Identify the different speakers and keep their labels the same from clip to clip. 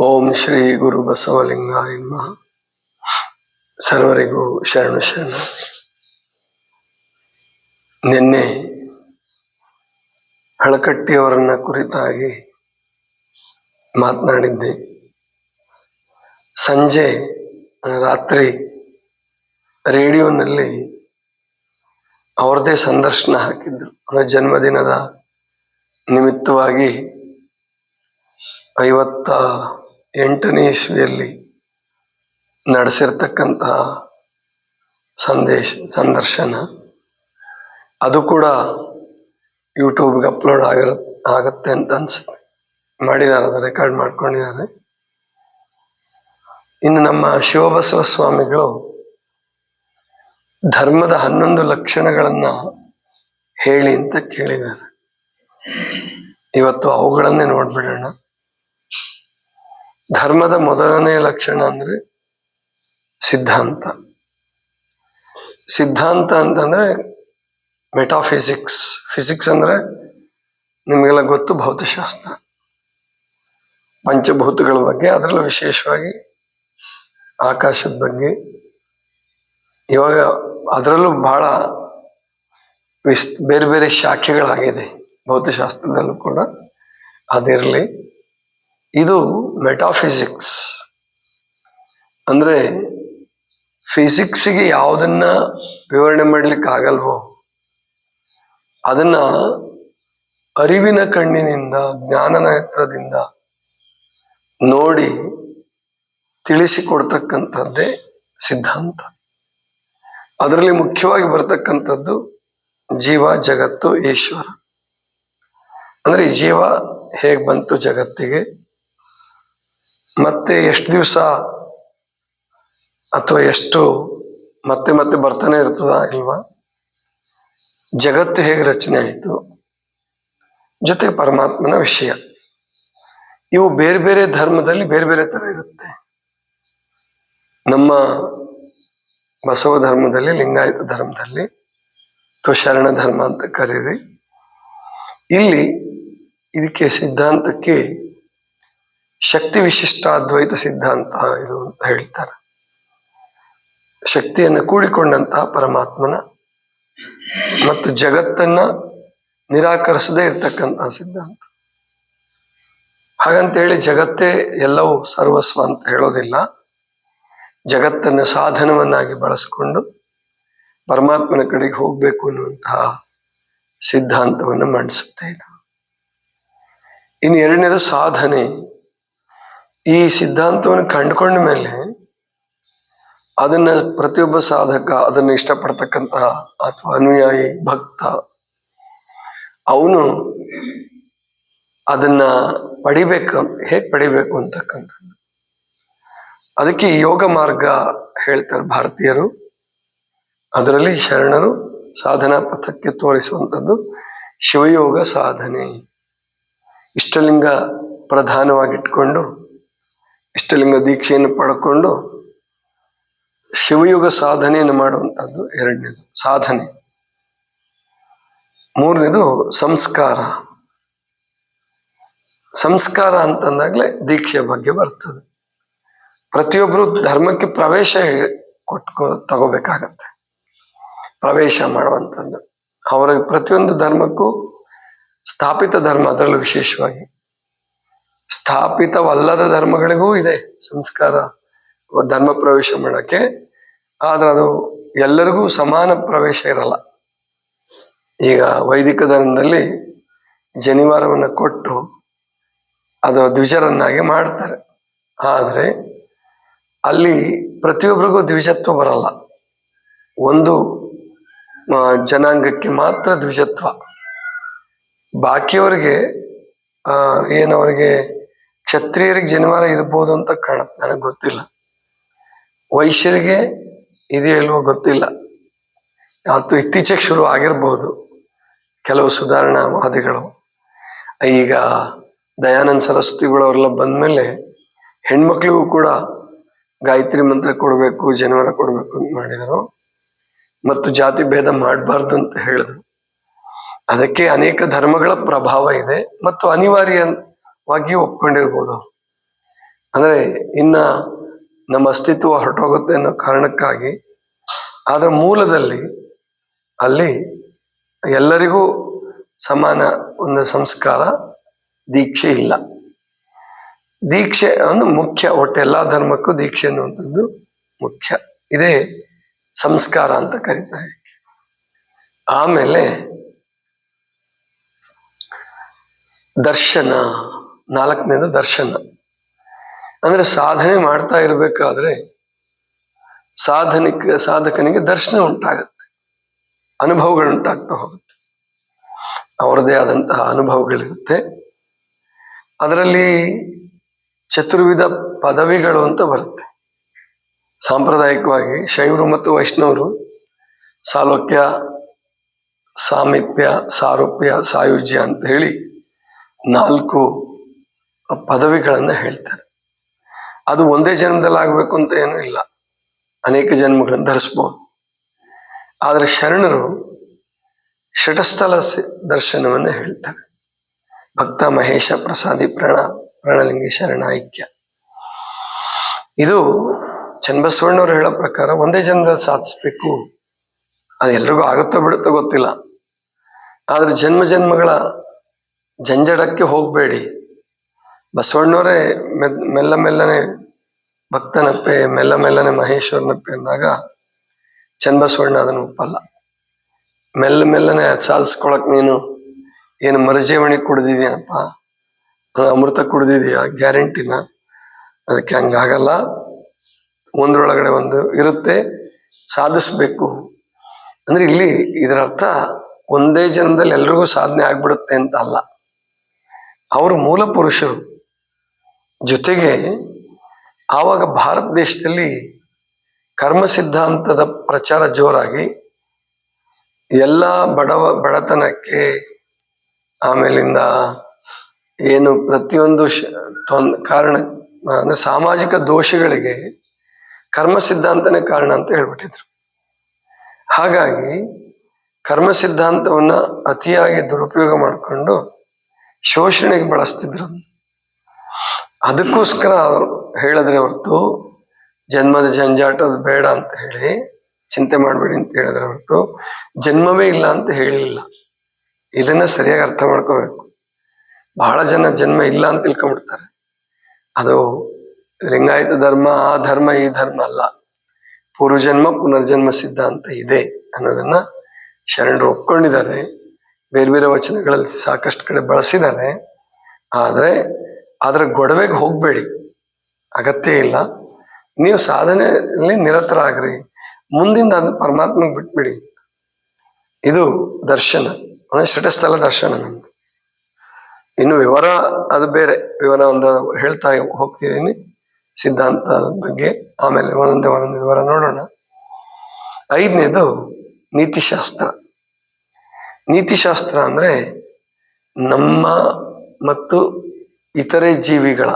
Speaker 1: ಓಂ ಶ್ರೀ ಗುರು ಬಸವಲಿಂಗಾಯ ನಮಃ. ಸರ್ವರಿಗೂ ಶರಣ ಶರಣ. ನಿನ್ನೆ ಹಳಕಟ್ಟಿಯವರನ್ನ ಕುರಿತಾಗಿ ಮಾತನಾಡಿದ್ದೆ. ಸಂಜೆ ರಾತ್ರಿ ರೇಡಿಯೋನಲ್ಲಿ ಅವ್ರದ್ದೇ ಸಂದರ್ಶನ ಹಾಕಿದ್ರು. ಅವರ ಜನ್ಮದಿನದ ನಿಮಿತ್ತವಾಗಿ ಐವತ್ತ ಎಂಟನೇ ಇಸ್ವಿಯಲ್ಲಿ ನಡೆಸಿರ್ತಕ್ಕಂತಹ ಸಂದೇಶ, ಸಂದರ್ಶನ. ಅದು ಕೂಡ ಯೂಟ್ಯೂಬ್ಗೆ ಅಪ್ಲೋಡ್ ಆಗಿರ, ಆಗತ್ತೆ ಅಂತ ಅನ್ಸುತ್ತೆ. ಮಾಡಿದ್ದಾರೆ ಅದು ರೆಕಾರ್ಡ್ ಮಾಡ್ಕೊಂಡಿದ್ದಾರೆ. ಇನ್ನು ನಮ್ಮ ಶಿವಬಸವ ಸ್ವಾಮಿಗಳು ಧರ್ಮದ ಹನ್ನೊಂದು ಲಕ್ಷಣಗಳನ್ನು ಹೇಳಿ ಅಂತ ಕೇಳಿದ್ದಾರೆ. ಇವತ್ತು ಅವುಗಳನ್ನೇ ನೋಡ್ಬಿಡೋಣ. ಧರ್ಮದ ಮೊದಲನೇ ಲಕ್ಷಣ ಅಂದ್ರೆ ಸಿದ್ಧಾಂತ. ಸಿದ್ಧಾಂತ ಅಂತಂದ್ರೆ ಮೆಟಾಫಿಸಿಕ್ಸ್. ಫಿಸಿಕ್ಸ್ ಅಂದ್ರೆ ನಿಮಗೆಲ್ಲ ಗೊತ್ತು ಭೌತಶಾಸ್ತ್ರ. ಪಂಚಭೂತಗಳ ಬಗ್ಗೆ, ಅದರಲ್ಲೂ ವಿಶೇಷವಾಗಿ ಆಕಾಶದ ಬಗ್ಗೆ. ಇವಾಗ ಅದರಲ್ಲೂ ಬಹಳ ವಿಸ್, ಬೇರೆ ಬೇರೆ ಶಾಖೆಗಳಾಗಿದೆ ಭೌತಶಾಸ್ತ್ರದಲ್ಲೂ ಕೂಡ. ಅದಿರಲಿ. ಇದು ಮೆಟಾಫಿಸಿಕ್ಸ್ ಅಂದ್ರೆ ಫಿಸಿಕ್ಸ್ಗೆ ಯಾವುದನ್ನ ವಿವರಣೆ ಮಾಡ್ಲಿಕ್ಕೆ ಆಗಲ್ವೋ ಅದನ್ನ ಅರಿವಿನ ಕಣ್ಣಿನಿಂದ ಜ್ಞಾನ ನೇತ್ರದಿಂದ ನೋಡಿ ತಿಳಿಸಿಕೊಡ್ತಕ್ಕಂಥದ್ದೇ ಸಿದ್ಧಾಂತ. ಅದರಲ್ಲಿ ಮುಖ್ಯವಾಗಿ ಬರ್ತಕ್ಕಂಥದ್ದು ಜೀವ, ಜಗತ್ತು, ಈಶ್ವರ. ಅಂದ್ರೆ ಜೀವ ಹೇಗೆ ಬಂತು ಜಗತ್ತಿಗೆ? ಮತ್ತೆ ಎಷ್ಟು ದಿವಸ ಅಥವಾ ಎಷ್ಟು ಮತ್ತೆ ಮತ್ತೆ ಬರ್ತಾನೆ ಇರ್ತದ ಇಲ್ವಾ? ಜಗತ್ತು ಹೇಗೆ ರಚನೆ ಆಯಿತು? ಜೊತೆ ಪರಮಾತ್ಮನ ವಿಷಯ. ಇವು ಬೇರೆ ಬೇರೆ ಧರ್ಮದಲ್ಲಿ ಬೇರೆ ಬೇರೆ ತರ ಇರುತ್ತೆ. ನಮ್ಮ ಬಸವ ಧರ್ಮದಲ್ಲಿ, ಲಿಂಗಾಯತ ಧರ್ಮದಲ್ಲಿ ಅಥವಾ ಶರಣ ಧರ್ಮ ಅಂತ ಕರೀರಿ. ಇಲ್ಲಿ ಇದಕ್ಕೆ ಸಿದ್ಧಾಂತಕ್ಕೆ ಶಕ್ತಿ ವಿಶಿಷ್ಟ ಅದ್ವೈತ ಸಿದ್ಧಾಂತ ಇದು ಅಂತ ಹೇಳ್ತಾರೆ. ಶಕ್ತಿಯನ್ನು ಕೂಡಿಕೊಂಡಂತಹ ಪರಮಾತ್ಮನ ಮತ್ತು ಜಗತ್ತನ್ನ ನಿರಾಕರಿಸದೇ ಇರ್ತಕ್ಕಂತಹ ಸಿದ್ಧಾಂತ. ಹಾಗಂತ ಹೇಳಿ ಜಗತ್ತೇ ಎಲ್ಲವೂ ಸರ್ವಸ್ವ ಅಂತ ಹೇಳೋದಿಲ್ಲ. ಜಗತ್ತನ್ನು ಸಾಧನವನ್ನಾಗಿ ಬಳಸಿಕೊಂಡು ಪರಮಾತ್ಮನ ಕಡೆಗೆ ಹೋಗ್ಬೇಕು ಅನ್ನುವಂತಹ ಸಿದ್ಧಾಂತವನ್ನು ಮಂಡಿಸುತ್ತೆ ಇದು ಇನ್ನು ಎರಡನೇದು ಸಾಧನೆ. ಈ ಸಿದ್ಧಾಂತವನ್ನು ಕಂಡುಕೊಂಡ ಮೇಲೆ ಅದನ್ನ ಪ್ರತಿಯೊಬ್ಬ ಸಾಧಕ ಅದನ್ನ ಇಷ್ಟಪಡ್ತಕ್ಕಂತಹ ಅಥವಾ ಅನುಯಾಯಿ, ಭಕ್ತ, ಅವನು ಅದನ್ನ ಪಡಿಬೇಕು, ಹೇಗ್ ಪಡಿಬೇಕು ಅಂತಕ್ಕಂಥದ್ದು. ಅದಕ್ಕೆ ಯೋಗ ಮಾರ್ಗ ಹೇಳ್ತಾರೆ ಭಾರತೀಯರು. ಅದರಲ್ಲಿ ಶರಣರು ಸಾಧನಾ ಪಥಕ್ಕೆ ತೋರಿಸುವಂಥದ್ದು ಶಿವಯೋಗ ಸಾಧನೆ. ಇಷ್ಟಲಿಂಗ ಪ್ರಧಾನವಾಗಿಟ್ಕೊಂಡು ಇಷ್ಟಲಿಂಗ ದೀಕ್ಷೆಯನ್ನು ಪಡ್ಕೊಂಡು ಶಿವಯುಗ ಸಾಧನೆಯನ್ನು ಮಾಡುವಂಥದ್ದು ಎರಡನೇದು. ಸಾಧನೆ. ಮೂರನೇದು ಸಂಸ್ಕಾರ. ಸಂಸ್ಕಾರ ಅಂತಂದಾಗಲೇ ದೀಕ್ಷೆಯ ಬಗ್ಗೆ ಬರ್ತದೆ. ಪ್ರತಿಯೊಬ್ಬರು ಧರ್ಮಕ್ಕೆ ಪ್ರವೇಶ ಕೊಟ್ಕೊ ತಗೋಬೇಕಾಗತ್ತೆ. ಪ್ರವೇಶ ಮಾಡುವಂಥದ್ದು. ಅವರ ಪ್ರತಿಯೊಂದು ಧರ್ಮಕ್ಕೂ ಸ್ಥಾಪಿತ ಧರ್ಮ ಅದರಲ್ಲೂ ವಿಶೇಷವಾಗಿ. ಸ್ಥಾಪಿತವಲ್ಲದ ಧರ್ಮಗಳಿಗೂ ಇದೆ ಸಂಸ್ಕಾರ, ಧರ್ಮ ಪ್ರವೇಶ ಮಾಡೋಕ್ಕೆ. ಆದ್ರೆ ಅದು ಎಲ್ಲರಿಗೂ ಸಮಾನ ಪ್ರವೇಶ ಇರಲ್ಲ. ಈಗ ವೈದಿಕ ಧರ್ಮದಲ್ಲಿ ಜನಿವಾರವನ್ನು ಕೊಟ್ಟು ಅದು ದ್ವಿಜರನ್ನಾಗಿ ಮಾಡ್ತಾರೆ. ಆದರೆ ಅಲ್ಲಿ ಪ್ರತಿಯೊಬ್ಬರಿಗೂ ದ್ವಿಜತ್ವ ಬರಲ್ಲ. ಒಂದು ಜನಾಂಗಕ್ಕೆ ಮಾತ್ರ ದ್ವಿಜತ್ವ. ಬಾಕಿಯವರಿಗೆ ಆ ಅವರಿಗೆ ಕ್ಷತ್ರಿಯರಿಗೆ ಜನಿವಾರ ಇರ್ಬೋದು ಅಂತ ಕಾಣುತ್ತೆ ನನಗೆ ಗೊತ್ತಿಲ್ಲ. ವೈಶ್ಯರಿಗೆ ಇದೆಯೋ ಇಲ್ವೋ ಗೊತ್ತಿಲ್ಲ. ಅದು ಇತ್ತೀಚೆಗೆ ಶುರು ಆಗಿರ್ಬೋದು ಕೆಲವು ಸುಧಾರಣಾ ವಾದಿಗಳು ಈಗ ದಯಾನಂದ ಸರಸ್ವತಿಗಳು ಅವರೆಲ್ಲ ಬಂದ್ಮೇಲೆ ಹೆಣ್ಮಕ್ಳಿಗೂ ಕೂಡ ಗಾಯತ್ರಿ ಮಂತ್ರ ಕೊಡಬೇಕು, ಜನಿವಾರ ಕೊಡಬೇಕು ಅಂತ ಮಾಡಿದರು. ಮತ್ತು ಜಾತಿ ಭೇದ ಮಾಡಬಾರ್ದು ಅಂತ ಹೇಳಿದ್ರು. ಅದಕ್ಕೆ ಅನೇಕ ಧರ್ಮಗಳ ಪ್ರಭಾವ ಇದೆ ಮತ್ತು ಅನಿವಾರ್ಯವಾಗಿ ಒಪ್ಕೊಂಡಿರ್ಬೋದು. ಅಂದ್ರೆ ಇನ್ನ ನಮ್ಮ ಅಸ್ತಿತ್ವ ಹೊರಟೋಗುತ್ತೆ ಅನ್ನೋ ಕಾರಣಕ್ಕಾಗಿ ಅದರ ಮೂಲದಲ್ಲಿ ಅಲ್ಲಿ ಎಲ್ಲರಿಗೂ ಸಮಾನ ಒಂದು ಸಂಸ್ಕಾರ, ದೀಕ್ಷೆ ಇಲ್ಲ. ದೀಕ್ಷೆ ಒಂದು ಮುಖ್ಯ, ಒಟ್ಟು ಎಲ್ಲ ಧರ್ಮಕ್ಕೂ ದೀಕ್ಷೆ ಅನ್ನುವಂಥದ್ದು ಮುಖ್ಯ. ಇದೇ ಸಂಸ್ಕಾರ ಅಂತ ಕರೀತಾರೆ. ಆಮೇಲೆ ದರ್ಶನ, ನಾಲ್ಕನೇದು ದರ್ಶನ. ಅಂದ್ರೆ ಸಾಧನೆ ಮಾಡ್ತಾ ಇರಬೇಕಾದ್ರೆ ಸಾಧನಿಕ, ಸಾಧಕನಿಗೆ ದರ್ಶನ ಉಂಟಾಗುತ್ತೆ ಅನುಭವಗಳು ಉಂಟಾಗ್ತಾ ಹೋಗುತ್ತೆ. ಅವರದೇ ಆದಂತಹ ಅನುಭವಗಳಿರುತ್ತೆ. ಅದರಲ್ಲಿ ಚತುರ್ವಿಧ ಪದವಿಗಳು ಅಂತ ಬರುತ್ತೆ. ಸಾಂಪ್ರದಾಯಿಕವಾಗಿ ಶೈವರು ಮತ್ತು ವೈಷ್ಣವರು ಸಾಲೋಕ್ಯ, ಸಾಮೀಪ್ಯ, ಸಾರೂಪ್ಯ, ಸಾಯುಜ್ಯ ಅಂತ ಹೇಳಿ ನಾಲ್ಕು ಪದವಿಗಳನ್ನು ಹೇಳ್ತಾರೆ. ಅದು ಒಂದೇ ಜನ್ಮದಲ್ಲಿ ಆಗಬೇಕು ಅಂತ ಏನೂ ಇಲ್ಲ. ಅನೇಕ ಜನ್ಮಗಳನ್ನು ಧರಿಸ್ಬೋದು. ಆದರೆ ಶರಣರು ಷಟಸ್ಥಲ ದರ್ಶನವನ್ನು ಹೇಳ್ತಾರೆ. ಭಕ್ತ ಮಹೇಶ ಪ್ರಸಾದಿ ಪ್ರಣ ಪ್ರಣಲಿಂಗಿ ಶರಣ ಐಕ್ಯ ಇದು ಚನ್ನಬಸವಣ್ಣವ್ರು ಹೇಳೋ ಪ್ರಕಾರ ಒಂದೇ ಜನ್ಮದಲ್ಲಿ ಸಾಧಿಸ್ಬೇಕು. ಅದು ಎಲ್ರಿಗೂ ಆಗುತ್ತೋ ಬಿಡುತ್ತೋ ಗೊತ್ತಿಲ್ಲ. ಆದ್ರೆ ಜನ್ಮ ಜನ್ಮಗಳ ಜಂಜಡಕ್ಕೆ ಹೋಗಬೇಡಿ. ಬಸವಣ್ಣವರೇ ಮೆಲ್ಲ ಮೆಲ್ಲನೆ ಭಕ್ತನಪ್ಪೆ, ಮೆಲ್ಲ ಮೆಲ್ಲನೆ ಮಹೇಶ್ವರನಪ್ಪೆ ಅಂದಾಗ ಚನ್ನಬಸವಣ್ಣ ಅದನ್ನು ಒಪ್ಪಲ್ಲ. ಮೆಲ್ಲ ಮೆಲ್ಲನೆ ಸಾಧಿಸ್ಕೊಳಕ್ ನೀನು ಏನು ಮರುಜೀವಣಿ ಕುಡ್ದಿದ್ಯನಪ್ಪ? ಅಮೃತ ಕುಡ್ದಿದ್ಯಾ? ಗ್ಯಾರಂಟಿನ? ಅದಕ್ಕೆ ಹಂಗಾಗಲ್ಲ. ಒಂದ್ರೊಳಗಡೆ ಒಂದು ಇರುತ್ತೆ, ಸಾಧಿಸ್ಬೇಕು. ಅಂದ್ರೆ ಇಲ್ಲಿ ಇದರ ಅರ್ಥ ಒಂದೇ ಜನ್ಮದಲ್ಲಿ ಎಲ್ರಿಗೂ ಸಾಧನೆ ಆಗ್ಬಿಡುತ್ತೆ ಅಂತ ಅಲ್ಲ. ಅವರು ಮೂಲ ಪುರುಷರು. ಜೊತೆಗೆ ಆವಾಗ ಭಾರತ ದೇಶದಲ್ಲಿ ಕರ್ಮ ಸಿದ್ಧಾಂತದ ಪ್ರಚಾರ ಜೋರಾಗಿ ಎಲ್ಲ ಬಡವ, ಬಡತನಕ್ಕೆ ಆಮೇಲಿಂದ ಏನು ಪ್ರತಿಯೊಂದು ಕಾರಣ, ಅಂದ್ರೆ ಸಾಮಾಜಿಕ ದೋಷಗಳಿಗೆ ಕರ್ಮ ಸಿದ್ಧಾಂತನೇ ಕಾರಣ ಅಂತ ಹೇಳ್ಬಿಟ್ಟಿದ್ರು. ಹಾಗಾಗಿ ಕರ್ಮ ಸಿದ್ಧಾಂತವನ್ನು ಅತಿಯಾಗಿ ದುರುಪಯೋಗ ಮಾಡಿಕೊಂಡು ಶೋಷಣೆಗೆ ಬಳಸ್ತಿದ್ರು. ಅದಕ್ಕೋಸ್ಕರ ಅವರು ಹೇಳಿದ್ರೆ ಹೊರತು, ಜನ್ಮದ ಜಂಜಾಟ ಅದು ಬೇಡ ಅಂತ ಹೇಳಿ, ಚಿಂತೆ ಮಾಡಬೇಡಿ ಅಂತ ಹೇಳಿದ್ರೆ ಹೊರತು, ಜನ್ಮವೇ ಇಲ್ಲ ಅಂತ ಹೇಳಿಲ್ಲ. ಇದನ್ನ ಸರಿಯಾಗಿ ಅರ್ಥ ಮಾಡ್ಕೋಬೇಕು. ಬಹಳ ಜನ ಜನ್ಮ ಇಲ್ಲ ಅಂತ ತಿಳ್ಕೊಂಡ್ಬಿಡ್ತಾರೆ. ಅದು ಲಿಂಗಾಯತ ಧರ್ಮ, ಆ ಧರ್ಮ, ಈ ಧರ್ಮ ಅಲ್ಲ. ಪೂರ್ವಜನ್ಮ, ಪುನರ್ಜನ್ಮ ಸಿದ್ಧಾಂತ ಇದೆ ಅನ್ನೋದನ್ನ ಶರಣರು ಒಪ್ಕೊಂಡಿದ್ದಾರೆ. ಬೇರೆ ಬೇರೆ ವಚನಗಳಲ್ಲಿ ಸಾಕಷ್ಟು ಕಡೆ ಬಳಸಿದ್ದಾರೆ ಆದರೆ ಅದರ ಗೊಡವೆಗೆ ಹೋಗಬೇಡಿ. ಅಗತ್ಯ ಇಲ್ಲ. ನೀವು ಸಾಧನೆಯಲ್ಲಿ ನಿರತರಾಗ್ರಿ. ಮುಂದಿಂದ ಅದನ್ನ ಪರಮಾತ್ಮಗೆ ಬಿಟ್ಬಿಡಿ. ಇದು ದರ್ಶನ. ಅಂದರೆ ಶ್ರೇಷ್ಠಸ್ಥಲ ದರ್ಶನ ನಮ್ದು. ಇನ್ನು ವಿವರ ಅದು ಬೇರೆ. ವಿವರ ಒಂದು ಹೇಳ್ತಾ ಹೋಗ್ತಿದ್ದೀನಿ. ಸಿದ್ಧಾಂತ ಬಗ್ಗೆ. ಆಮೇಲೆ ಒಂದೊಂದೇ ಒಂದೊಂದು ವಿವರ ನೋಡೋಣ. ಐದನೇದು ನೀತಿಶಾಸ್ತ್ರ. ನೀತಿಶಾಸ್ತ್ರ ಅಂದ್ರೆ ನಮ್ಮ ಮತ್ತು ಇತರೆ ಜೀವಿಗಳ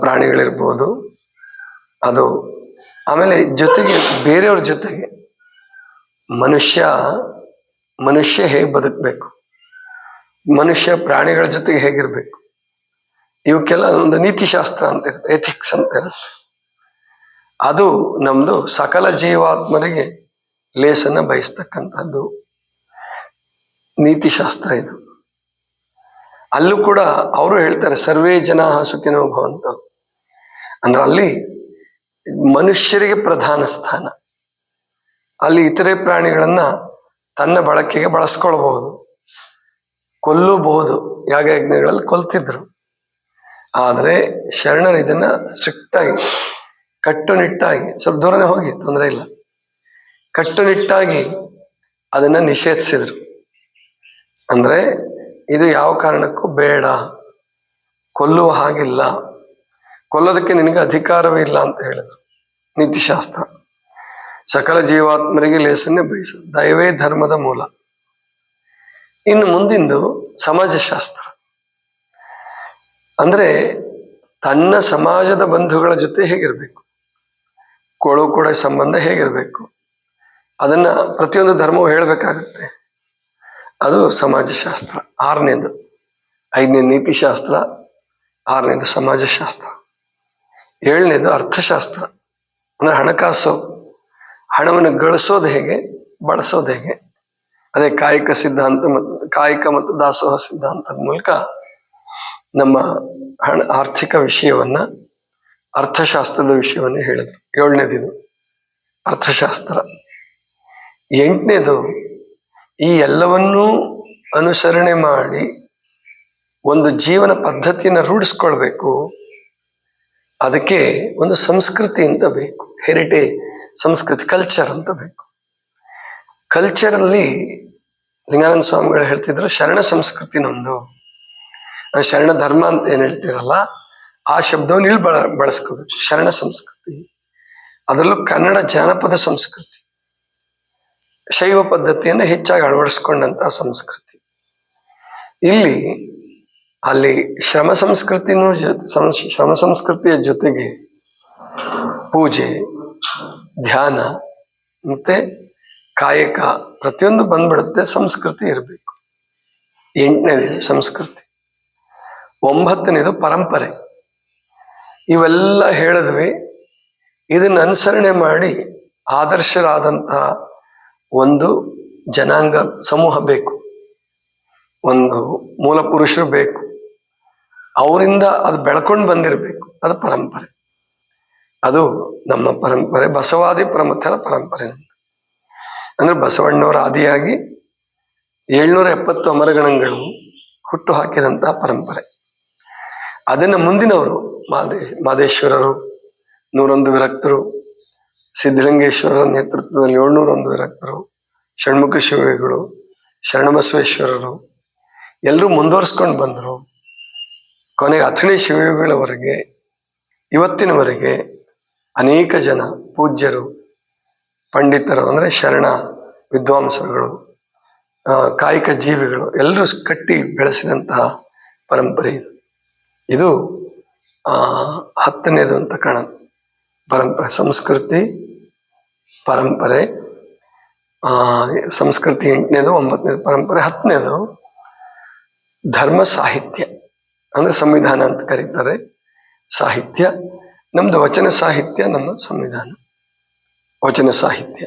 Speaker 1: ಪ್ರಾಣಿಗಳಿರ್ಬೋದು. ಅದು ಆಮೇಲೆ ಜೊತೆಗೆ ಬೇರೆಯವ್ರ ಜೊತೆಗೆ ಮನುಷ್ಯ ಮನುಷ್ಯ ಹೇಗೆ ಬದುಕಬೇಕು? ಮನುಷ್ಯ ಪ್ರಾಣಿಗಳ ಜೊತೆಗೆ ಹೇಗಿರ್ಬೇಕು? ಇವಕ್ಕೆಲ್ಲ ಒಂದು ನೀತಿಶಾಸ್ತ್ರ ಅಂತ ಇರುತ್ತೆ ಎಥಿಕ್ಸ್ ಅಂತ ಇರುತ್ತೆ. ಅದು ನಮ್ದು ಸಕಲ ಜೀವಾತ್ಮರಿಗೆ ಲೇಸನ್ನು ಬಯಸ್ತಕ್ಕಂಥದ್ದು. ನೀತಿಶಾಸ್ತ್ರ ಇದು. ಅಲ್ಲೂ ಕೂಡ ಅವರು ಹೇಳ್ತಾರೆ, ಸರ್ವೇ ಜನ ಸುಖಿನೋ ಭವಂತ. ಅಂದ್ರೆ ಅಲ್ಲಿ ಮನುಷ್ಯರಿಗೆ ಪ್ರಧಾನ ಸ್ಥಾನ. ಅಲ್ಲಿ ಇತರೆ ಪ್ರಾಣಿಗಳನ್ನ ತನ್ನ ಬಳಕೆಗೆ ಬಳಸ್ಕೊಳ್ಬಹುದು. ಕೊಲ್ಲಬಹುದು, ಯಾಗಯಜ್ಞಗಳಲ್ಲಿ ಕೊಲ್ತಿದ್ರು. ಆದರೆ ಶರಣರು ಇದನ್ನ ಸ್ಟ್ರಿಕ್ಟ್ ಆಗಿ, ಕಟ್ಟುನಿಟ್ಟಾಗಿ, ಸ್ವಲ್ಪ ದೂರನೇ ಹೋಗಿ, ತೊಂದರೆ ಇಲ್ಲ. ಕಟ್ಟುನಿಟ್ಟಾಗಿ ಅದನ್ನ ನಿಷೇಧಿಸಿದ್ರು. ಅಂದ್ರೆ ಇದು ಯಾವ ಕಾರಣಕ್ಕೂ ಬೇಡ. ಕೊಲ್ಲುವ ಹಾಗಿಲ್ಲ. ಕೊಲ್ಲೋದಕ್ಕೆ ನಿನಗೆ ಅಧಿಕಾರವೇ ಇಲ್ಲ ಅಂತ ಹೇಳಿದ್ರು ನೀತಿಶಾಸ್ತ್ರ. ಸಕಲ ಜೀವಾತ್ಮರಿಗೆ ಲೇಸನ್ನೇ ಬಯಸು ದಯವೇ ಧರ್ಮದ ಮೂಲ. ಇನ್ನು ಮುಂದಿಂದು ಸಮಾಜಶಾಸ್ತ್ರ. ಅಂದ್ರೆ ತನ್ನ ಸಮಾಜದ ಬಂಧುಗಳ ಜೊತೆ ಹೇಗಿರಬೇಕು? ಕೊಳು ಕೂಡ ಸಂಬಂಧ ಹೇಗಿರಬೇಕು? ಅದನ್ನ ಪ್ರತಿಯೊಂದು ಧರ್ಮವು ಹೇಳಬೇಕಾಗುತ್ತೆ. ಅದು ಸಮಾಜಶಾಸ್ತ್ರ. ಆರನೇದು, ಐದನೇ ನೀತಿಶಾಸ್ತ್ರ, ಆರನೇದು ಸಮಾಜಶಾಸ್ತ್ರ. ಏಳನೇದು ಅರ್ಥಶಾಸ್ತ್ರ. ಅಂದ್ರೆ ಹಣಕಾಸು. ಹಣವನ್ನು ಗಳಿಸೋದು ಹೇಗೆ, ಬಳಸೋದು ಹೇಗೆ? ಅದೇ ಕಾಯಕ ಸಿದ್ಧಾಂತ ಮತ್ತು ಕಾಯಕ ಮತ್ತು ದಾಸೋಹ ಸಿದ್ಧಾಂತದ ಮೂಲಕ ನಮ್ಮ ಹಣ, ಆರ್ಥಿಕ ವಿಷಯವನ್ನ, ಅರ್ಥಶಾಸ್ತ್ರದ ವಿಷಯವನ್ನು ಹೇಳಿದ್ರು. ಏಳನೇದಿದು, ಅರ್ಥಶಾಸ್ತ್ರ. ಎಂಟನೇದು ಈ ಎಲ್ಲವನ್ನೂ ಅನುಸರಣೆ ಮಾಡಿ ಒಂದು ಜೀವನ ಪದ್ಧತಿಯನ್ನು ರೂಢಿಸ್ಕೊಳ್ಬೇಕು. ಅದಕ್ಕೆ ಒಂದು ಸಂಸ್ಕೃತಿ ಅಂತ ಬೇಕು. ಹೆರಿಟೇಜ್ ಸಂಸ್ಕೃತಿ ಕಲ್ಚರ್ ಅಂತ ಬೇಕು. ಕಲ್ಚರಲ್ಲಿ ಲಿಂಗಾನಂದ ಸ್ವಾಮಿಗಳು ಹೇಳ್ತಿದ್ರು ಶರಣ ಸಂಸ್ಕೃತಿ ನಮ್ದು ಶರಣ ಧರ್ಮ ಅಂತ ಏನು ಹೇಳ್ತಿರಲ್ಲ, ಆ ಶಬ್ದವನ್ನು ಇಲ್ಲಿ ಬಳ ಬಳಸ್ಕೋಬೇಕು. ಶರಣ ಸಂಸ್ಕೃತಿ. ಅದರಲ್ಲೂ ಕನ್ನಡ ಜಾನಪದ ಸಂಸ್ಕೃತಿ. ಶೈವ ಪದ್ಧತಿಯನ್ನು ಹೆಚ್ಚಾಗಿ ಅಳವಡಿಸ್ಕೊಂಡಂತಹ ಸಂಸ್ಕೃತಿ. ಇಲ್ಲಿ, ಅಲ್ಲಿ ಶ್ರಮ ಸಂಸ್ಕೃತಿನೂ ಶ್ರಮ ಸಂಸ್ಕೃತಿಯ ಜೊತೆಗೆ ಪೂಜೆ, ಧ್ಯಾನ ಮತ್ತೆ ಕಾಯಕ ಪ್ರತಿಯೊಂದು ಬಂದ್ಬಿಡುತ್ತೆ, ಸಂಸ್ಕೃತಿ ಇರಬೇಕು. ಎಂಟನೇದು ಸಂಸ್ಕೃತಿ. ಒಂಬತ್ತನೇದು ಪರಂಪರೆ. ಇವೆಲ್ಲ ಹೇಳಿದ್ವಿ, ಇದನ್ನ ಅನುಸರಣೆ ಮಾಡಿ ಆದರ್ಶರಾದಂತಹ ಒಂದು ಜನಾಂಗ ಸಮೂಹ ಬೇಕು. ಒಂದು ಮೂಲ ಪುರುಷರು ಬೇಕು. ಅವರಿಂದ ಅದು ಬೆಳ್ಕೊಂಡು ಬಂದಿರಬೇಕು. ಅದು ಪರಂಪರೆ. ಅದು ನಮ್ಮ ಪರಂಪರೆ, ಬಸವಾದಿ ಪ್ರಮಥರ ಪರಂಪರೆ. ಅಂದ್ರೆ ಬಸವಣ್ಣವರ ಆದಿಯಾಗಿ ಏಳ್ನೂರ ಎಪ್ಪತ್ತು ಅಮರಗಣಗಳು ಹುಟ್ಟು ಹಾಕಿದಂತಹ ಪರಂಪರೆ. ಅದನ್ನ ಮುಂದಿನವರು, ಮಾದೇ, ಮಾದೇಶ್ವರರು, ನೂರೊಂದು ವಿರಕ್ತರು ಸಿದ್ಧಲಿಂಗೇಶ್ವರರ ನೇತೃತ್ವದಲ್ಲಿ ಏಳ್ನೂರೊಂದು ವಿರಕ್ತರು ಷಣ್ಮುಖ ಶಿವಗಳು ಶರಣಬಸವೇಶ್ವರರು. ಎಲ್ಲರೂ ಮುಂದುವರಿಸ್ಕೊಂಡು ಬಂದರು. ಕೊನೆಗೆ ಅಥಣಿ ಶಿವಗಳವರೆಗೆ ಇವತ್ತಿನವರೆಗೆ ಅನೇಕ ಜನ ಪೂಜ್ಯರು, ಪಂಡಿತರು, ಅಂದರೆ ಶರಣ ವಿದ್ವಾಂಸರುಗಳು ಕಾಯಕ ಜೀವಿಗಳು, ಎಲ್ಲರೂ ಕಟ್ಟಿ ಬೆಳೆಸಿದಂತಹ ಪರಂಪರೆ ಇದು. ಇದು ಹತ್ತನೇದು ಅಂತ ಕಾಣ ಪರಂಪರೆ, ಸಂಸ್ಕೃತಿ ಪರಂಪರೆ ಸಂಸ್ಕೃತಿ ಎಂಟನೇದು, ಒಂಬತ್ತನೇದು, ಪರಂಪರೆ ಹತ್ತನೇದು, ಧರ್ಮ ಸಾಹಿತ್ಯ, ಅಂದ್ರೆ ಸಂವಿಧಾನ ಅಂತ ಕರೀತಾರೆ. ಸಾಹಿತ್ಯ ನಮ್ಮದು ವಚನ ಸಾಹಿತ್ಯ, ನಮ್ಮ ಸಂವಿಧಾನ. ವಚನ ಸಾಹಿತ್ಯ.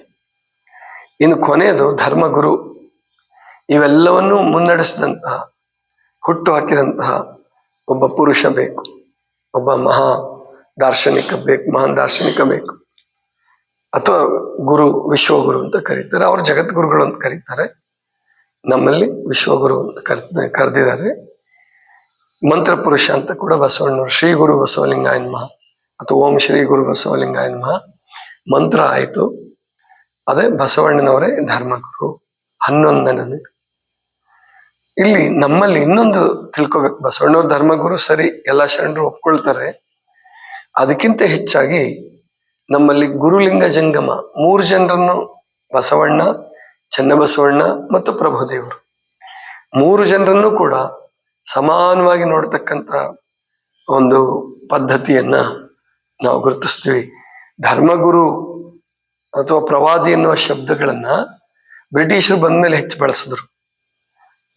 Speaker 1: ಇನ್ನು ಕೊನೆಯದು, ಧರ್ಮಗುರು. ಇವೆಲ್ಲವನ್ನೂ ಮುನ್ನಡೆಸಿದಂತಹ, ಹುಟ್ಟು ಹಾಕಿದಂತಹ ಒಬ್ಬ ಪುರುಷ ಬೇಕು. ಒಬ್ಬ ಮಹಾ ದಾರ್ಶನಿಕ ಬೇಕು, ಮಹಾನ್ ದಾರ್ಶನಿಕ ಬೇಕು. ಅಥವಾ ಗುರು, ವಿಶ್ವಗುರು ಅಂತ ಕರೀತಾರೆ. ಅವರು ಜಗದ್ಗುರುಗಳು ಅಂತ ಕರೀತಾರೆ. ನಮ್ಮಲ್ಲಿ ವಿಶ್ವಗುರು ಅಂತ ಕರ್ ಕರೆದಿದ್ದಾರೆ. ಮಂತ್ರ ಪುರುಷ ಅಂತ ಕೂಡ ಬಸವಣ್ಣವರು, ಶ್ರೀ ಗುರು ಬಸವಲಿಂಗಾಯನ್ ಮಹಾ, ಅಥವಾ ಓಂ ಶ್ರೀ ಗುರು ಬಸವಲಿಂಗಾಯನ್ ಮಹಾ, ಮಂತ್ರ ಆಯಿತು. ಅದೇ ಬಸವಣ್ಣನವರೇ ಧರ್ಮಗುರು ಹನ್ನೊಂದನೇ ಇಲ್ಲಿ ನಮ್ಮಲ್ಲಿ ಇನ್ನೊಂದು ತಿಳ್ಕೊಬೇಕು. ಬಸವಣ್ಣವ್ರ ಧರ್ಮಗುರು ಸರಿ, ಎಲ್ಲ ಶರಣರು ಒಪ್ಕೊಳ್ತಾರೆ. ಅದಕ್ಕಿಂತ ಹೆಚ್ಚಾಗಿ ನಮ್ಮಲ್ಲಿ ಗುರುಲಿಂಗ ಜಂಗಮ, ಮೂರು ಜನರನ್ನು ಬಸವಣ್ಣ, ಚನ್ನಬಸವಣ್ಣ ಮತ್ತು ಪ್ರಭುದೇವರು. ಮೂರು ಜನರನ್ನು ಕೂಡ ಸಮಾನವಾಗಿ ನೋಡ್ತಕ್ಕಂಥ ಒಂದು ಪದ್ಧತಿಯನ್ನ ನಾವು ಗುರುತಿಸ್ತೀವಿ. ಧರ್ಮಗುರು ಅಥವಾ ಪ್ರವಾದಿ ಎನ್ನುವ ಶಬ್ದಗಳನ್ನ ಬ್ರಿಟಿಷರು ಬಂದ ಮೇಲೆ ಹೆಚ್ಚು ಬಳಸಿದ್ರು.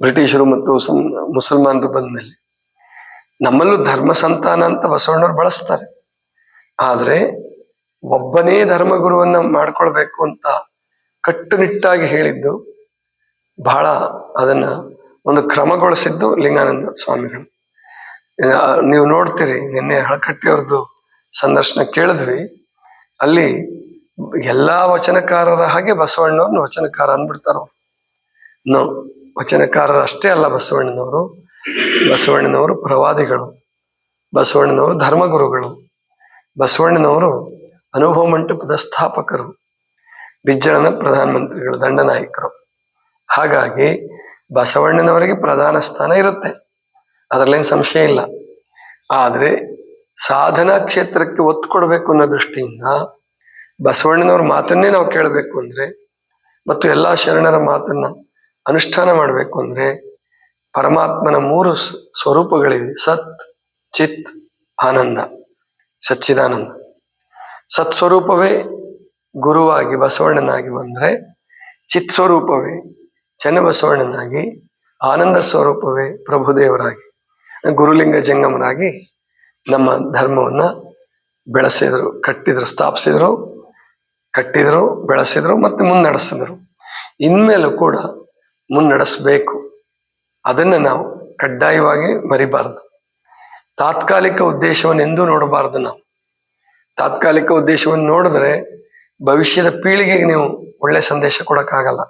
Speaker 1: ಬ್ರಿಟಿಷರು ಮತ್ತು ಮುಸಲ್ಮಾನರು ಬಂದ ಮೇಲೆ ನಮ್ಮಲ್ಲೂ ಧರ್ಮ ಸಂತಾನ ಅಂತ ಬಸವಣ್ಣವ್ರು ಬಳಸ್ತಾರೆ. ಆದ್ರೆ ಒಬ್ಬನೇ ಧರ್ಮಗುರುವನ್ನ ಮಾಡ್ಕೊಳ್ಬೇಕು ಅಂತ ಕಟ್ಟುನಿಟ್ಟಾಗಿ ಹೇಳಿದ್ದು ಬಹಳ ಅದನ್ನ ಒಂದು ಕ್ರಮಗೊಳಿಸಿದ್ದು ಲಿಂಗಾನಂದ ಸ್ವಾಮಿಗಳು. ನೀವು ನೋಡ್ತೀರಿ, ನಿನ್ನೆ ಹಳಕಟ್ಟಿಯವ್ರದ್ದು ಸಂದರ್ಶನ ಕೇಳಿದ್ವಿ. ಅಲ್ಲಿ ಎಲ್ಲಾ ವಚನಕಾರರ ಹಾಗೆ ಬಸವಣ್ಣವ್ರನ್ನ ವಚನಕಾರ ಅಂದ್ಬಿಡ್ತಾರ. ನೋ, ವಚನಕಾರರು ಅಷ್ಟೇ ಅಲ್ಲ ಬಸವಣ್ಣನವರು. ಬಸವಣ್ಣನವರು ಪ್ರವಾದಿಗಳು. ಬಸವಣ್ಣನವರು ಧರ್ಮಗುರುಗಳು. ಬಸವಣ್ಣನವರು ಅನುಭವ ಮಂಟಪದ ಸ್ಥಾಪಕರು ಬಿಜ್ಜಳನ ಪ್ರಧಾನಮಂತ್ರಿಗಳು, ದಂಡನಾಯಕರು. ಹಾಗಾಗಿ ಬಸವಣ್ಣನವರಿಗೆ ಪ್ರಧಾನ ಸ್ಥಾನ ಇರುತ್ತೆ. ಅದರಲ್ಲೇನು ಸಂಶಯ ಇಲ್ಲ. ಆದರೆ ಸಾಧನಾ ಕ್ಷೇತ್ರಕ್ಕೆ ಒತ್ತು ಕೊಡಬೇಕು ಅನ್ನೋ ದೃಷ್ಟಿಯಿಂದ ಬಸವಣ್ಣನವ್ರ ಮಾತನ್ನೇ ನಾವು ಕೇಳಬೇಕು ಅಂದ್ರೆ ಮತ್ತು ಎಲ್ಲ ಶರಣರ ಮಾತನ್ನ ಅನುಷ್ಠಾನ ಮಾಡಬೇಕು ಅಂದ್ರೆ ಪರಮಾತ್ಮನ ಮೂರು ಸ್ವರೂಪಗಳಿವೆ. ಸತ್, ಚಿತ್, ಆನಂದ. ಸಚ್ಚಿದಾನಂದ. ಸತ್ ಸ್ವರೂಪವೇ ಗುರುವಾಗಿ ಬಸವಣ್ಣನಾಗಿ ಬಂದ್ರೆ ಚಿತ್ ಸ್ವರೂಪವೇ ಚನ್ನಬಸವಣ್ಣನಾಗಿ ಆನಂದ ಸ್ವರೂಪವೇ ಪ್ರಭುದೇವರಾಗಿ, ಗುರುಲಿಂಗ ಜಂಗಮರಾಗಿ ನಮ್ಮ ಧರ್ಮವನ್ನ ಬೆಳೆಸಿದ್ರು, ಕಟ್ಟಿದ್ರು, ಸ್ಥಾಪಿಸಿದ್ರು, ಕಟ್ಟಿದ್ರು, ಬೆಳೆಸಿದ್ರು ಮತ್ತೆ ಮುನ್ನಡೆಸಿದ್ರು. ಇನ್ಮೇಲೂ ಕೂಡ ಮುನ್ನಡೆಸಬೇಕು. ಅದನ್ನು ನಾವು ಕಡ್ಡಾಯವಾಗಿ ಮರಿಬಾರದು. ತಾತ್ಕಾಲಿಕ ಉದ್ದೇಶವನ್ನು ಎಂದೂ ನೋಡಬಾರದು ನಾವು. ತಾತ್ಕಾಲಿಕ ಉದ್ದೇಶವನ್ನು ನೋಡಿದ್ರೆ ಭವಿಷ್ಯದ ಪೀಳಿಗೆಗೆ ನೀವು ಒಳ್ಳೆ ಸಂದೇಶ ಕೊಡಕ್ಕಾಗಲ್ಲ.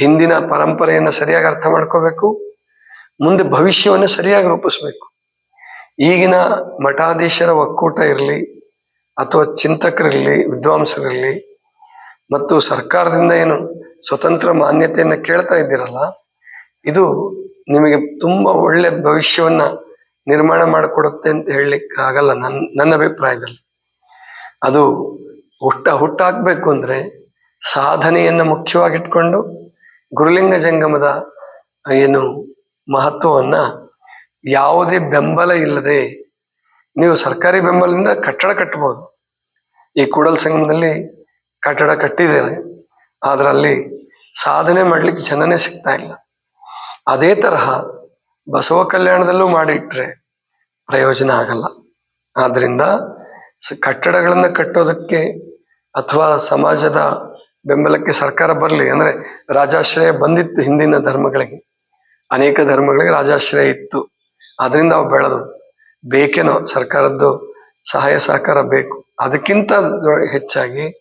Speaker 1: ಹಿಂದಿನ ಪರಂಪರೆಯನ್ನು ಸರಿಯಾಗಿ ಅರ್ಥ ಮಾಡ್ಕೋಬೇಕು, ಮುಂದೆ ಭವಿಷ್ಯವನ್ನು ಸರಿಯಾಗಿ ರೂಪಿಸ್ಬೇಕು. ಈಗಿನ ಮಠಾಧೀಶರ ಒಕ್ಕೂಟ ಇರಲಿ, ಅಥವಾ ಚಿಂತಕರಿರಲಿ, ವಿದ್ವಾಂಸರಿರಲಿ, ಮತ್ತು ಸರ್ಕಾರದಿಂದ ಏನು ಸ್ವತಂತ್ರ ಮಾನ್ಯತೆಯನ್ನು ಕೇಳ್ತಾ ಇದ್ದೀರಲ್ಲ, ಇದು ನಿಮಗೆ ತುಂಬ ಒಳ್ಳೆ ಭವಿಷ್ಯವನ್ನ ನಿರ್ಮಾಣ ಮಾಡಿಕೊಡುತ್ತೆ ಅಂತ ಹೇಳಲಿಕ್ಕೆ ಆಗಲ್ಲ ನನ್ನ ನನ್ನ ಅಭಿಪ್ರಾಯದಲ್ಲಿ. ಅದು ಹುಟ್ಟ, ಹುಟ್ಟಾಕ್ಬೇಕು ಅಂದ್ರೆ ಸಾಧನೆಯನ್ನು ಮುಖ್ಯವಾಗಿಟ್ಕೊಂಡು ಗುರುಲಿಂಗ ಜಂಗಮದ ಏನು ಮಹತ್ವವನ್ನ ಯಾವುದೇ ಬೆಂಬಲ ಇಲ್ಲದೆ ನೀವು ಸರ್ಕಾರಿ ಬೆಂಬಲದಿಂದ ಕಟ್ಟಡ ಕಟ್ಟಬಹುದು ಈ ಕೂಡಲ ಸಂಗಮದಲ್ಲಿ ಕಟ್ಟಡ ಕಟ್ಟಿದ್ದಾರೆ ಅದರಲ್ಲಿ ಸಾಧನೆ ಮಾಡ್ಲಿಕ್ಕೆ ಜನನೇ ಸಿಗ್ತಾ ಇಲ್ಲ. ಅದೇ ತರಹ ಬಸವ ಕಲ್ಯಾಣದಲ್ಲೂ ಮಾಡಿಟ್ರೆ ಪ್ರಯೋಜನ ಆಗಲ್ಲ. ಆದ್ರಿಂದ ಕಟ್ಟಡಗಳನ್ನ ಕಟ್ಟೋದಕ್ಕೆ ಅಥವಾ ಸಮಾಜದ ಬೆಂಬಲಕ್ಕೆ ಸರ್ಕಾರ ಬರಲಿ ಅಂದ್ರೆ ರಾಜಾಶ್ರಯ ಬಂದಿತ್ತು ಹಿಂದಿನ ಧರ್ಮಗಳಿಗೆ. ಅನೇಕ ಧರ್ಮಗಳಿಗೆ ರಾಜಾಶ್ರಯ ಇತ್ತು. ಅದರಿಂದ ಅವು ಬೆಳೆದು. ಬೇಕೇನೋ ಸರ್ಕಾರದ್ದು ಸಹಾಯ ಸಹಕಾರ ಬೇಕು. ಅದಕ್ಕಿಂತ ಹೆಚ್ಚಾಗಿ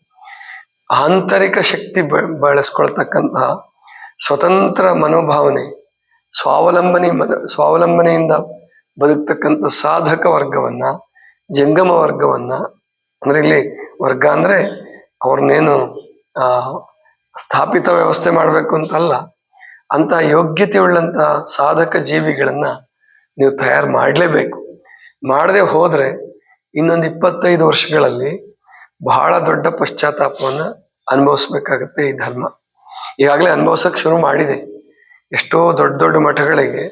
Speaker 1: ಆಂತರಿಕ ಶಕ್ತಿ ಬಳಸ್ಕೊಳ್ತಕ್ಕಂತಹ ಸ್ವತಂತ್ರ ಮನೋಭಾವನೆ ಸ್ವಾವಲಂಬನೆ ಸ್ವಾವಲಂಬನೆಯಿಂದ ಬದುಕ್ತಕ್ಕಂಥ ಸಾಧಕ ವರ್ಗವನ್ನ, ಜಂಗಮ ವರ್ಗವನ್ನ, ಅಂದ್ರೆ ಇಲ್ಲಿ ವರ್ಗ ಅಂದ್ರೆ ಅವ್ರನ್ನೇನು, ಆ, ಸ್ಥಾಪಿತ ವ್ಯವಸ್ಥೆ ಮಾಡಬೇಕು ಅಂತಲ್ಲ, ಅಂತ ಯೋಗ್ಯತೆ ಉಳ್ಳಂತ ಸಾಧಕ ಜೀವಿಗಳನ್ನ ನೀವು ತಯಾರು ಮಾಡಲೇಬೇಕು. ಮಾಡದೆ ಹೋದ್ರೆ ಇನ್ನೊಂದು ಇಪ್ಪತ್ತೈದು ವರ್ಷಗಳಲ್ಲಿ ಬಹಳ ದೊಡ್ಡ ಪಶ್ಚಾತ್ತಾಪವನ್ನ ಅನುಭವಿಸ್ಬೇಕಾಗತ್ತೆ ಈ ಧರ್ಮ. ಈಗಾಗಲೇ ಅನುಭವಿಸಕ್ ಶುರು ಮಾಡಿದೆ. ಎಷ್ಟೋ ದೊಡ್ಡ ದೊಡ್ಡ ಮಠಗಳಿಗೆ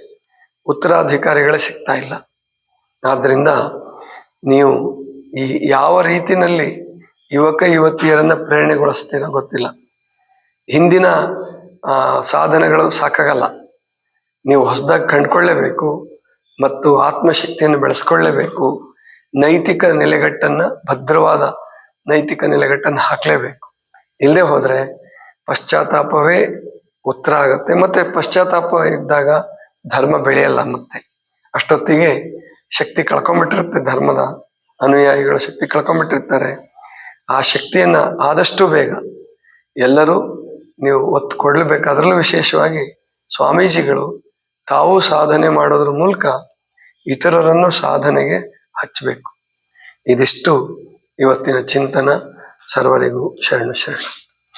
Speaker 1: ಉತ್ತರಾಧಿಕಾರಿಗಳೇ ಸಿಗ್ತಾ ಇಲ್ಲ. ಆದ್ದರಿಂದ ನೀವು ಈ ಯಾವ ರೀತಿನಲ್ಲಿ ಯುವಕ ಯುವತಿಯರನ್ನ ಪ್ರೇರಣೆಗೊಳಿಸ್ತೀರೋ ಗೊತ್ತಿಲ್ಲ. ಹಿಂದಿನ ಸಾಧನೆಗಳು ಸಾಕಾಗಲ್ಲ. ನೀವು ಹೊಸದಾಗಿ ಕಂಡುಕೊಳ್ಳೇಬೇಕು ಮತ್ತು ಆತ್ಮಶಕ್ತಿಯನ್ನು ಬೆಳೆಸ್ಕೊಳ್ಳೇಬೇಕು. ನೈತಿಕ ನೆಲೆಗಟ್ಟನ್ನು, ಭದ್ರವಾದ ನೈತಿಕ ನೆಲೆಗಟ್ಟನ್ನು ಹಾಕಲೇಬೇಕು. ಇಲ್ಲದೆ ಹೋದರೆ ಪಶ್ಚಾತ್ತಾಪವೇ ಉತ್ತರ ಆಗುತ್ತೆ. ಮತ್ತೆ ಪಶ್ಚಾತ್ತಾಪ ಇದ್ದಾಗ ಧರ್ಮ ಬೆಳೆಯಲ್ಲ ಮತ್ತೆ. ಅಷ್ಟೊತ್ತಿಗೆ ಶಕ್ತಿ ಕಳ್ಕೊಂಬಿಟ್ಟಿರುತ್ತೆ ಧರ್ಮದ ಅನುಯಾಯಿಗಳು ಶಕ್ತಿ ಕಳ್ಕೊಂಬಿಟ್ಟಿರ್ತಾರೆ. ಆ ಶಕ್ತಿಯನ್ನ ಆದಷ್ಟು ಬೇಗ ಎಲ್ಲರೂ ನೀವು ಒತ್ತು ಕೊಡ್ಲೇಬೇಕು. ಅದರಲ್ಲೂ ವಿಶೇಷವಾಗಿ ಸ್ವಾಮೀಜಿಗಳು ತಾವು ಸಾಧನೆ ಮಾಡೋದ್ರ ಮೂಲಕ ಇತರರನ್ನು ಸಾಧನೆಗೆ ಹಚ್ಚಬೇಕು ಇದಿಷ್ಟು ಇವತ್ತಿನ ಚಿಂತನ. ಸರ್ವರಿಗೂ ಶರಣ ಶರಣ.